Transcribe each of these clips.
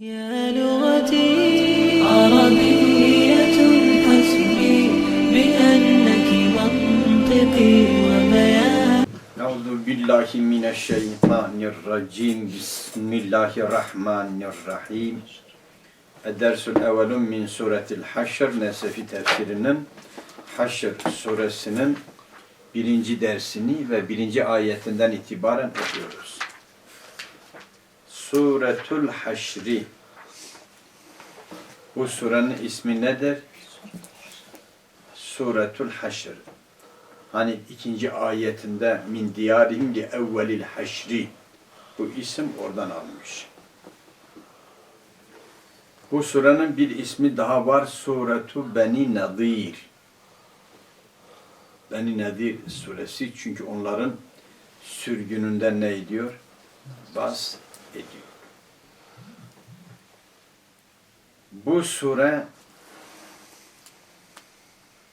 يا لغتي عربية حسبي بأنك منطقي وبياني أعوذ بالله من الشيطان الرجيم بسم الله الرحمن الرحيم الدرس الأول من سورة الحشر Nesefi tefsirinin Haşr suresinin birinci dersini ve birinci ayetinden itibaren okuyoruz. Suretul Haşri Bu surenin ismi nedir? Suretul Haşr Hani ikinci ayetinde min diyarihim li evvelil haşri bu isim oradan almış. Bu surenin bir ismi daha var. Suretu Beni Nadir. Beni Nadir suresi çünkü onların sürgününden ne ediyor? Bas ediyor. Bu sure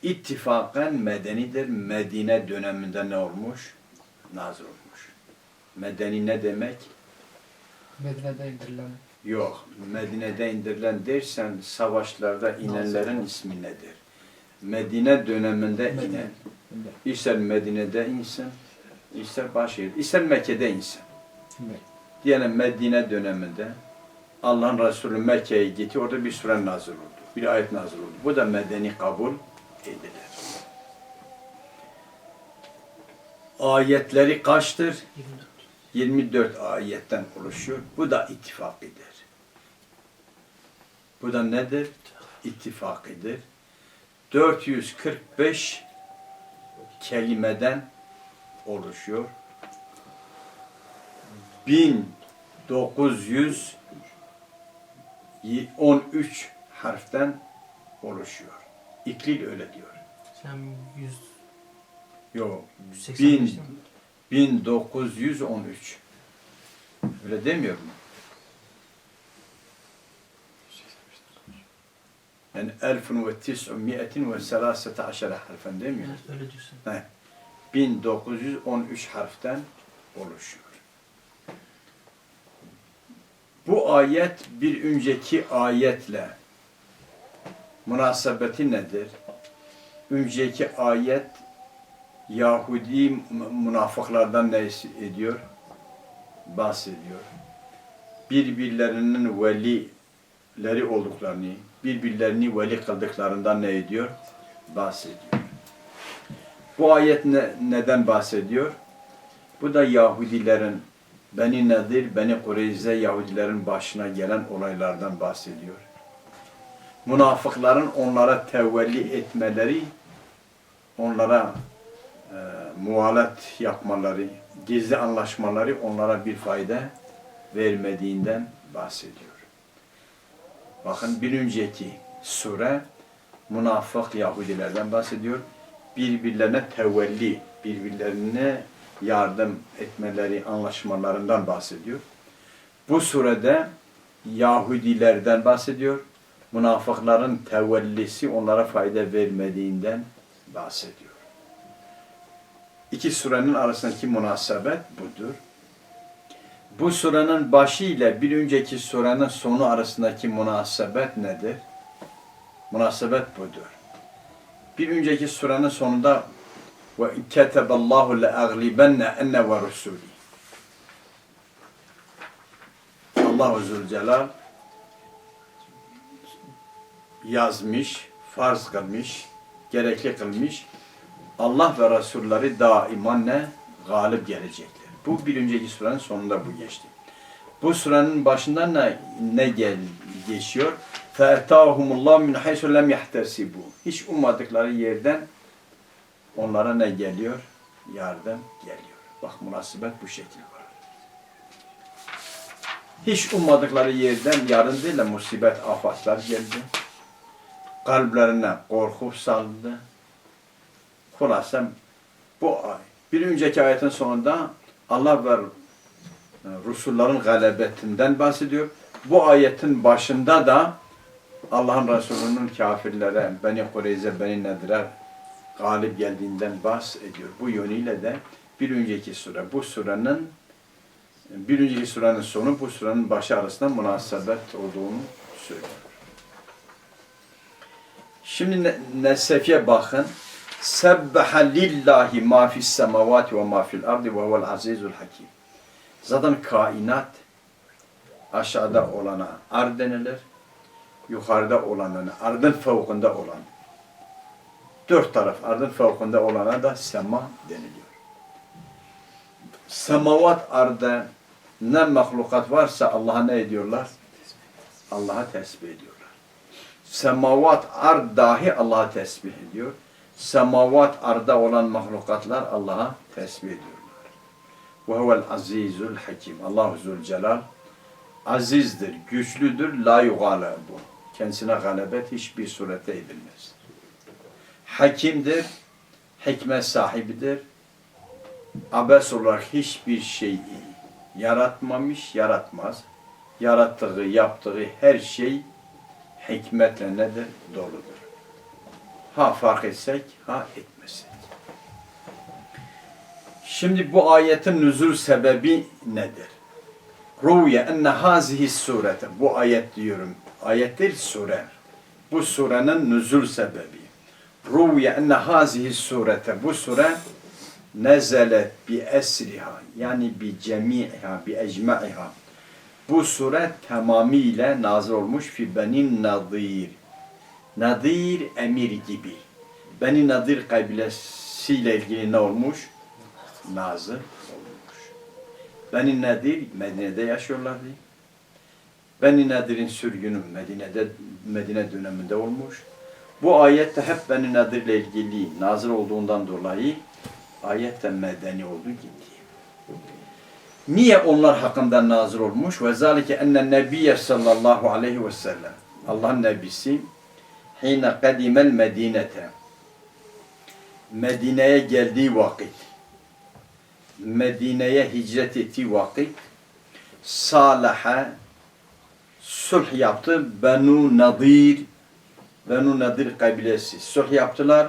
ittifaken medenidir. Medine döneminde ne olmuş? Nazır olmuş. Medeni ne demek? Medine'de indirilen Yok. Medine'de indirilen dersen savaşlarda inenlerin ismi nedir? Medine döneminde Medine. inen. İster Medine'de insin, ister Başşehir, ister Mekke'de insin. Diyelim Medine döneminde Allah'ın Resulü Mekke'ye gitti, orada bir sure nazır oldu. Bir ayet nazır oldu. Bu da medeni kabul edilir. Ayetleri kaçtır? 24 ayetten oluşuyor. Bu da ittifakidir. Bu da nedir? İttifakidir. 445 kelimeden oluşuyor. 1913 harften oluşuyor. İklil öyle diyor. sen 100 Yok. 185 Bin, değil mi? 1913. Öyle demiyor mu? Yani elfun ve tis'umiyetin ve selasete aşere harfen demiyor. Evet, öyle diyorsun. He. 1913 harften oluşuyor. Bu ayet bir önceki ayetle münasebeti nedir? Önceki ayet Yahudi münafıklardan ne ediyor? Bahsediyor. Birbirlerinin velileri olduklarını, birbirlerini veli kıldıklarından ne ediyor? Bahsediyor. Bu ayet ne, neden bahsediyor? Bu da Yahudilerin, Beni Nedir, Beni Kureyze Yahudilerin başına gelen olaylardan bahsediyor. Münafıkların onlara tevelli etmeleri, onlara e, muhalet yapmaları, gizli anlaşmaları onlara bir fayda vermediğinden bahsediyor. Bakın bir önceki sure münafık Yahudilerden bahsediyor. Birbirlerine tevelli, birbirlerine yardım etmeleri, anlaşmalarından bahsediyor. Bu surede Yahudilerden bahsediyor. Münafıkların tevellisi onlara fayda vermediğinden bahsediyor. İki surenin arasındaki münasebet budur. Bu surenin başı ile bir önceki surenin sonu arasındaki münasebet nedir? Münasebet budur. Bir önceki surenin sonunda ve keteballahu le aglibenne enne ve rusuli. Allahu Zülcelal yazmış, farz kılmış, gerekli kılmış. Allah ve Resulleri daiman ne? Galip gelecekler. Bu bir önceki surenin sonunda bu geçti. Bu surenin başında ne, ne gel, geçiyor? فَاَتَاهُمُ اللّٰهُ مِنْ حَيْسُ لَمْ يَحْتَسِبُوا Hiç ummadıkları yerden onlara ne geliyor? Yardım geliyor. Bak münasebet bu şekil var. Hiç ummadıkları yerden yardım değil de musibet, afatlar geldi. Kalplerine korku saldı. Hulasa bu ay. Bir önceki ayetin sonunda Allah ve Resulların galebetinden bahsediyor. Bu ayetin başında da Allah'ın Resulü'nün kafirlere, Beni Kureyze, Beni Nedir'e galip geldiğinden bahsediyor. Bu yönüyle de bir önceki sure, bu surenin Bir önceki surenin sonu bu surenin başı arasında münasebet olduğunu söylüyor. Şimdi ne- Nesef'e bakın. Sebbaha lillahi ma fis semavati ve ma fil ardi ve huvel azizul hakim. Zaten kainat aşağıda olana ar denilir. Yukarıda olanına, ardın fevkinde olan. Dört taraf, ardın fevkinde olana da sema deniliyor. Semavat arda ne mahlukat varsa Allah'a ne ediyorlar? Allah'a tesbih ediyorlar. Semavat ard dahi Allah'a tesbih ediyor. Semavat arda olan mahlukatlar Allah'a tesbih ediyorlar. Ve huvel azizul hakim. Allahu Zülcelal azizdir, güçlüdür, la yugalebu. Kendisine galebet hiçbir surette edilmez. Hakimdir, hikmet sahibidir. Abes olarak hiçbir şeyi yaratmamış, yaratmaz. Yarattığı, yaptığı her şey hikmetle nedir? Doludur. Ha fark etsek, ha etmesek. Şimdi bu ayetin nüzul sebebi nedir? Ruye enne hazihi surete. Bu ayet diyorum. Ayet değil sure. Bu surenin nüzul sebebi. Ruye enne hazihi surete. Bu sure nezelet bi esriha. Yani bi cemi'iha, bi ecma'iha. Bu sure tamamıyla nazil olmuş fi benin nadir. Nadir emir gibi. Beni Nadir kabilesiyle ilgili ne olmuş? Nazil olmuş. Beni Nadir Medine'de yaşıyorlardı. Beni Nadir'in sürgünü Medine'de Medine döneminde olmuş. Bu ayette hep Beni Nadir'le ilgili nazil olduğundan dolayı ayette medeni oldu gitti. Niye onlar hakkında nazil olmuş? Ve zalike enne nebiyye sallallahu aleyhi ve sellem Allah'ın nebisi hine kadimel medinete Medine'ye geldiği vakit Medine'ye hicret ettiği vakit Salaha sulh yaptı. Benu Nadir Benu Nadir kabilesi sulh yaptılar.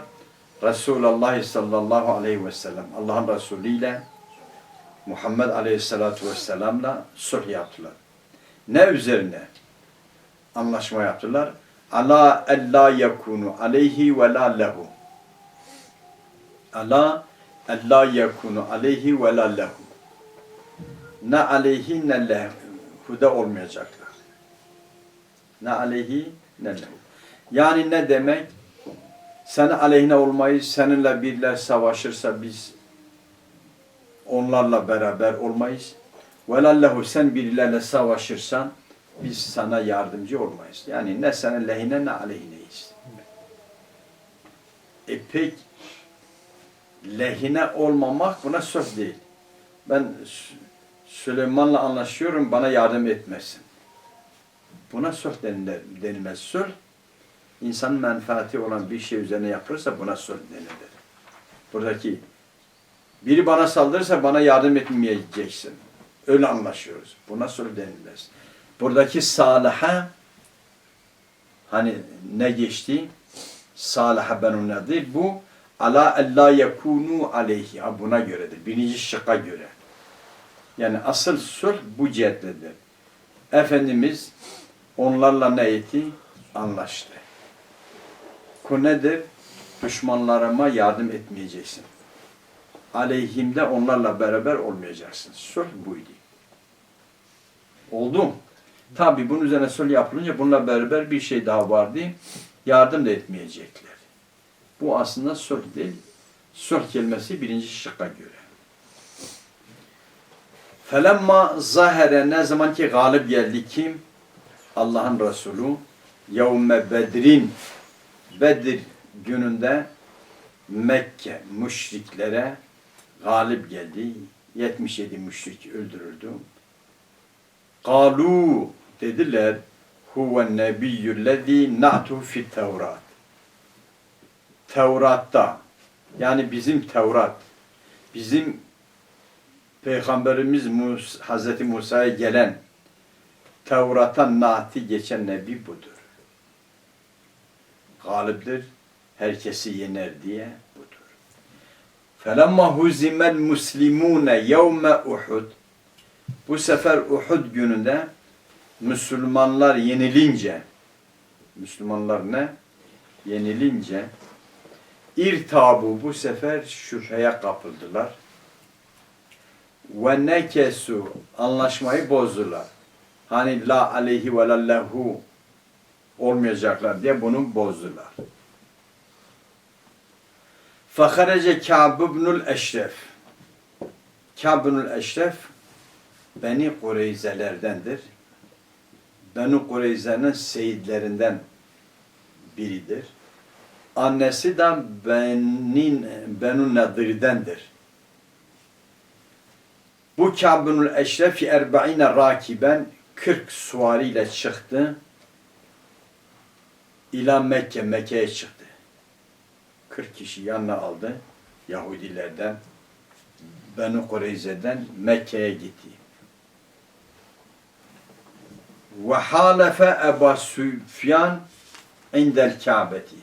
Resulullah sallallahu aleyhi ve sellem Allah'ın Resulü ile Muhammed aleyhissalatu vesselam'la sulh yaptılar. Ne üzerine? Anlaşma yaptılar. Ala ella yakunu aleyhi ve la lehu. Ala ella yakunu aleyhi ve la lehu. Ne aleyhi ne lehu da olmayacaklar. Ne aleyhi ne lehu. Yani ne demek? Sen aleyhine olmayız, seninle biriler savaşırsa biz onlarla beraber olmayız. Velallahu sen birilerle savaşırsan biz sana yardımcı olmayız. Yani ne senin lehine ne aleyhineyiz. E pek lehine olmamak buna söz değil. Ben Sü- Süleyman'la anlaşıyorum bana yardım etmesin. Buna söz denilmez. Sulh insan menfaati olan bir şey üzerine yapılırsa buna sulh denilir. Buradaki biri bana saldırırsa bana yardım etmeyeceksin. Öyle anlaşıyoruz. Buna sulh denilmez. Buradaki salaha hani ne geçti? Salaha benu nedir? Bu ala ella yekunu aleyhi. Buna göredir. Birinci şıkka göre. Yani asıl sulh bu cihetledir. Efendimiz onlarla ne etti? Anlaştı. Bu nedir? Düşmanlarıma yardım etmeyeceksin. Aleyhimde onlarla beraber olmayacaksın. Sulh buydu. Oldu. Tabi bunun üzerine sulh yapılınca bununla beraber bir şey daha vardı. Yardım da etmeyecekler. Bu aslında sulh değil. Sulh kelimesi birinci şıkka göre. Felemma zahere ne zaman ki galip geldi kim? Allah'ın Resulü yevme bedrin Bedir gününde Mekke müşriklere galip geldi. 77 müşrik öldürüldü. Kalu dediler huve nebiyyüllezî na'tu fit Tevrat. Tevrat'ta yani bizim Tevrat bizim Peygamberimiz Mus Hazreti Musa'ya gelen Tevrat'a naati geçen nebi budur Galiptir, herkesi yener diye budur. فَلَمَّا هُزِمَ الْمُسْلِمُونَ يَوْمَ Uhud Bu sefer Uhud gününde Müslümanlar yenilince Müslümanlar ne? Yenilince irtabu bu sefer şüpheye kapıldılar. Ve nekesu anlaşmayı bozdular. Hani la aleyhi ve lallahu olmayacaklar diye bunu bozdular. Faharece Ka'b ibnül Eşref. Ka'b ibnül Eşref Beni Kureyzelerdendir. Beni Kureyze'nin seyidlerinden biridir. Annesi de Benin, Benu Nadir'dendir. Bu Kâb'ül Eşref erba'ine rakiben 40 suvariyle çıktı. İla Mekke, Mekke'ye çıktı. 40 kişi yanına aldı. Yahudilerden, Benu Kureyze'den Mekke'ye gitti. Ve halefe Ebu Süfyan indel Kâbeti.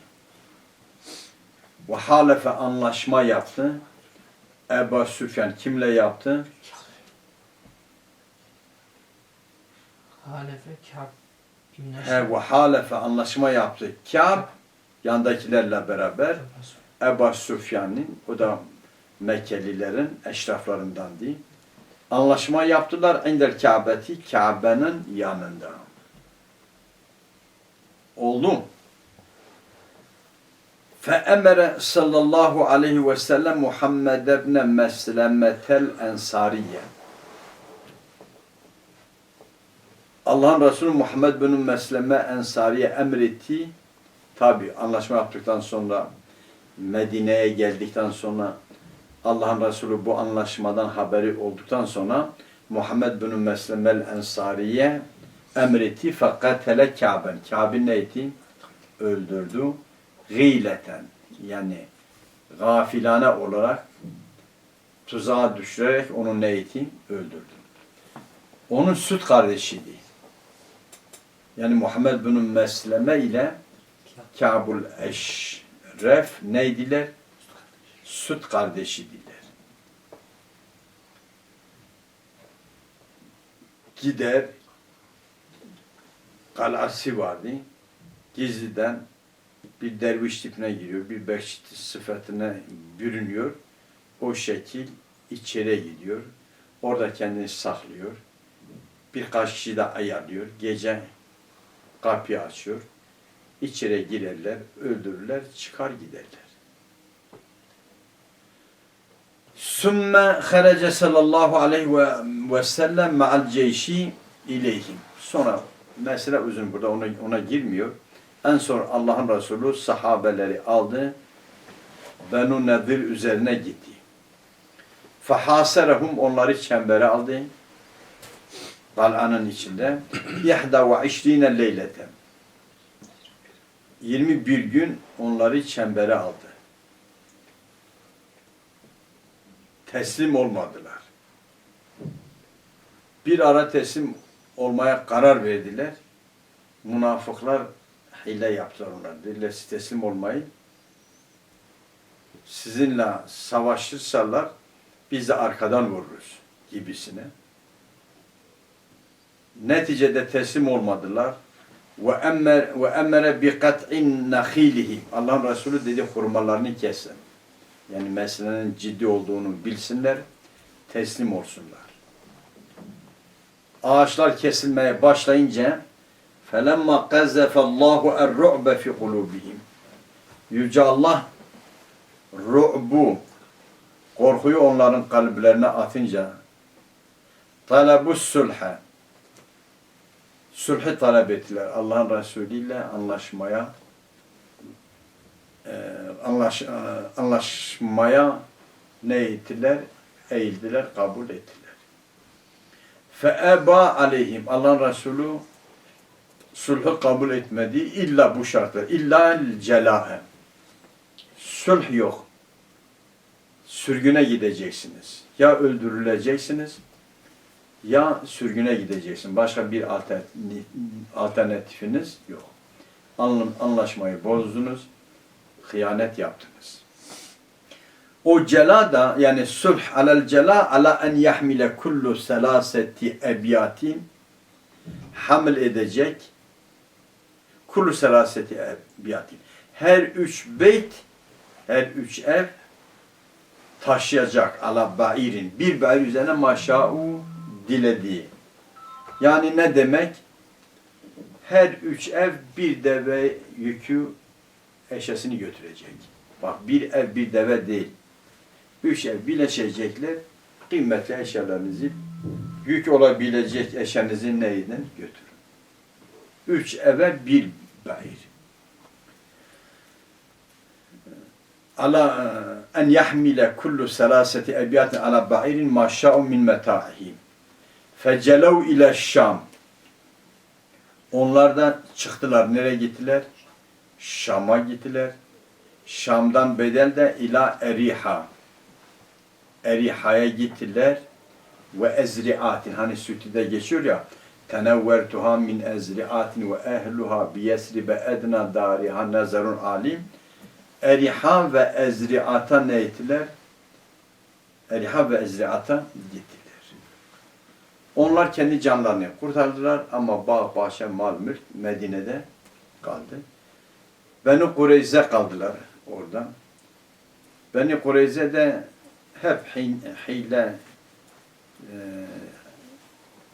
Ve halefe anlaşma yaptı. Ebu Süfyan kimle yaptı? Halefe İbn He, ve halefe anlaşma yaptı. Kâb yandakilerle beraber Ebu Süfyan'ın, o da Mekkelilerin eşraflarından değil. Anlaşma yaptılar indel Kâbeti, Kabe'nin yanında. Oldu mu? فَاَمَرَ sallallahu aleyhi ve sellem Muhammed ebne meslemetel ensariye. Allah'ın Resulü Muhammed bin Mesleme Ensari'ye emretti. Tabi anlaşma yaptıktan sonra Medine'ye geldikten sonra Allah'ın Resulü bu anlaşmadan haberi olduktan sonra Muhammed bin Meslemel Ensari'ye emretti fakat hele Kabe'n. Kabe'nin ne etti? Öldürdü. Gıyleten yani gafilane olarak tuzağa düşürerek onu ne etti? Öldürdü. Onun süt kardeşiydi. Yani Muhammed bin Mesleme ile Kabul Eşref neydiler? Süt kardeşidiler. Gider kalası vardı. Gizliden bir derviş tipine giriyor, bir bekçi sıfatına bürünüyor. O şekil içeri gidiyor. Orada kendini saklıyor. Birkaç kişi de ayarlıyor. Gece kapıyı açıyor. İçeri girerler, öldürürler, çıkar giderler. Sümme harece sallallahu aleyhi ve, ve sellem ma'al ceyşi ileyhim. Sonra mesele uzun burada ona, ona girmiyor. En son Allah'ın Resulü sahabeleri aldı. Benu Nedir üzerine gitti. Fahaserehum onları çembere aldı. Kal'anın içinde. Yahda ve işrine leyleten. 21 gün onları çembere aldı. Teslim olmadılar. Bir ara teslim olmaya karar verdiler. Münafıklar hile yaptılar onlar. Dediler siz teslim olmayı sizinle savaşırsalar biz de arkadan vururuz gibisine. Neticede teslim olmadılar. Ve emmer ve emmere bi kat'in nahilihi. Allah'ın Resulü dedi hurmalarını kesin. Yani meselenin ciddi olduğunu bilsinler, teslim olsunlar. Ağaçlar kesilmeye başlayınca felemma qazzafa Allahu er-ru'be fi kulubihim. Yüce Allah ru'bu korkuyu onların kalplerine atınca talabus sulha sulhü talep ettiler. Allah'ın Resulü ile anlaşmaya e, anlaş, e, anlaşmaya ne ettiler? Eğildiler, kabul ettiler. Feeba aleyhim. Allah'ın Resulü sulhü kabul etmedi. İlla bu şartlar. İlla celâhe. Sulh yok. Sürgüne gideceksiniz. Ya öldürüleceksiniz ya sürgüne gideceksin. Başka bir alternatifiniz yok. Anlaşmayı bozdunuz, hıyanet yaptınız. O cela da yani sulh alel cela ala en yahmile kullu selaseti ebiyatin hamil edecek kullu selaseti ebiyatin. Her üç beyt, her üç ev taşıyacak ala bairin. Bir bair üzerine maşa'u dilediği. Yani ne demek? Her üç ev bir deve yükü eşyasını götürecek. Bak bir ev bir deve değil. Üç ev birleşecekler. Kıymetli eşyalarınızı yük olabilecek eşyanızı neyden götürün. Üç eve bir bair. Ala en yahmile kullu selaseti ebiyatin ala ba'irin ma şa'u min meta'ihim. Fecelev ile Şam. Onlar da çıktılar. Nereye gittiler? Şam'a gittiler. Şam'dan bedel de ila Eriha. Eriha'ya gittiler. Ve ezriatin. Hani sütüde geçiyor ya. Tenevvertuha min ezriatin ve ehluha biyesribe edna dariha nazarun alim. Eriha ve ezriata ne ettiler? Eriha ve ezriata gittiler. Onlar kendi canlarını kurtardılar ama bağ, bahçe, mal, mülk Medine'de kaldı. Beni Kureyze kaldılar orada. Beni Kureyze'de hep hi- hile, e,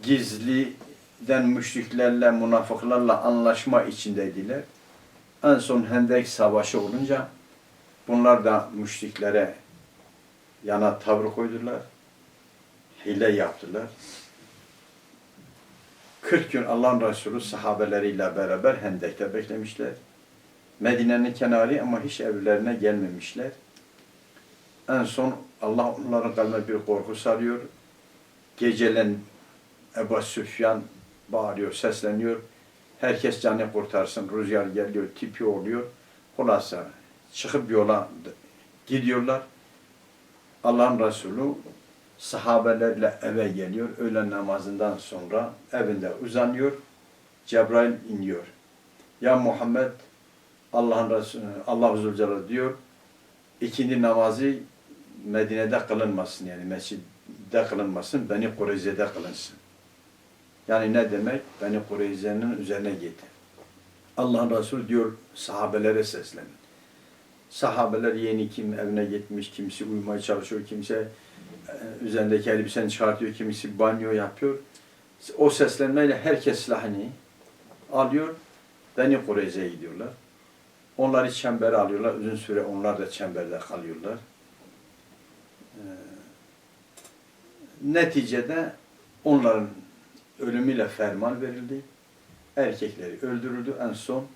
gizliden müşriklerle, münafıklarla anlaşma içindeydiler. En son Hendek Savaşı olunca bunlar da müşriklere yana tavır koydular. Hile yaptılar. 40 gün Allah'ın Resulü sahabeleriyle beraber Hendek'te beklemişler. Medine'nin kenarı ama hiç evlerine gelmemişler. En son Allah onların kalbine bir korku sarıyor. Gecelen Ebu Süfyan bağırıyor, sesleniyor. Herkes canını kurtarsın. Rüzgar geliyor, tipi oluyor. Hulasa çıkıp yola gidiyorlar. Allah'ın Resulü sahabelerle eve geliyor. Öğlen namazından sonra evinde uzanıyor. Cebrail iniyor. Ya Muhammed Allah'ın Resulü Allah Zülcelal diyor. ikindi namazı Medine'de kılınmasın yani mescidde kılınmasın. Beni Kureyze'de kılınsın. Yani ne demek? Beni Kureyze'nin üzerine git. Allah'ın Resulü diyor sahabelere seslenin. Sahabeler yeni kim evine gitmiş, kimisi uyumaya çalışıyor, kimse üzerindeki elbiseni çıkartıyor, kimisi banyo yapıyor. O seslenmeyle herkes silahını alıyor, Beni Kureyze'ye gidiyorlar. Onları çembere alıyorlar, uzun süre onlar da çemberde kalıyorlar. Ee, neticede onların ölümüyle ferman verildi. Erkekleri öldürüldü. En son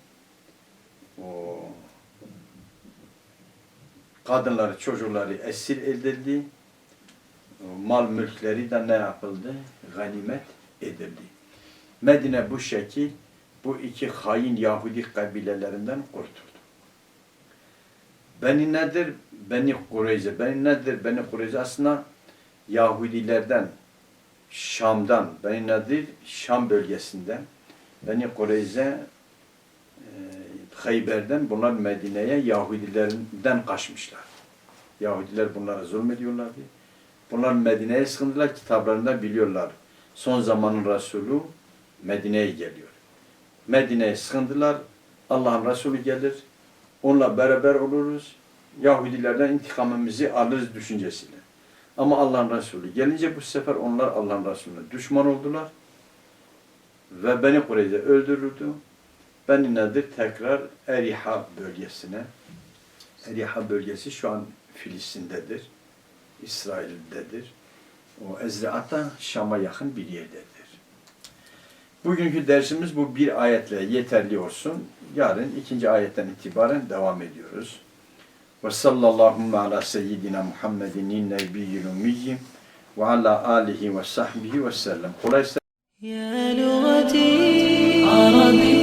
o kadınları, çocukları esir edildi. Mal mülkleri de ne yapıldı? Ganimet edildi. Medine bu şekil bu iki hain Yahudi kabilelerinden kurtuldu. Beni nedir? Beni Kureyze. Beni nedir? Beni Kureyze aslında Yahudilerden, Şam'dan, Beni nedir? Şam bölgesinden. Beni Kureyze e, Hayber'den bunlar Medine'ye Yahudilerden kaçmışlar. Yahudiler bunlara zulmediyorlardı. Bunlar Medine'ye sığındılar. Kitaplarında biliyorlar. Son zamanın Resulü Medine'ye geliyor. Medine'ye sığındılar. Allah'ın Resulü gelir. Onunla beraber oluruz. Yahudilerden intikamımızı alırız düşüncesiyle. Ama Allah'ın Resulü gelince bu sefer onlar Allah'ın Resulüne düşman oldular. Ve beni Kureyze öldürüldü. Beni nedir? Tekrar Eriha bölgesine. Eriha bölgesi şu an Filistin'dedir. İsrail'dedir. O Ezra'da Şam'a yakın bir yerdedir. Bugünkü dersimiz bu bir ayetle yeterli olsun. Yarın ikinci ayetten itibaren devam ediyoruz. Ve sallallahu ala seyyidina Muhammedin nebiyyil ummiyyim ve ala alihi ve sahbihi ve sellem. Kolay Ya lügati Arabi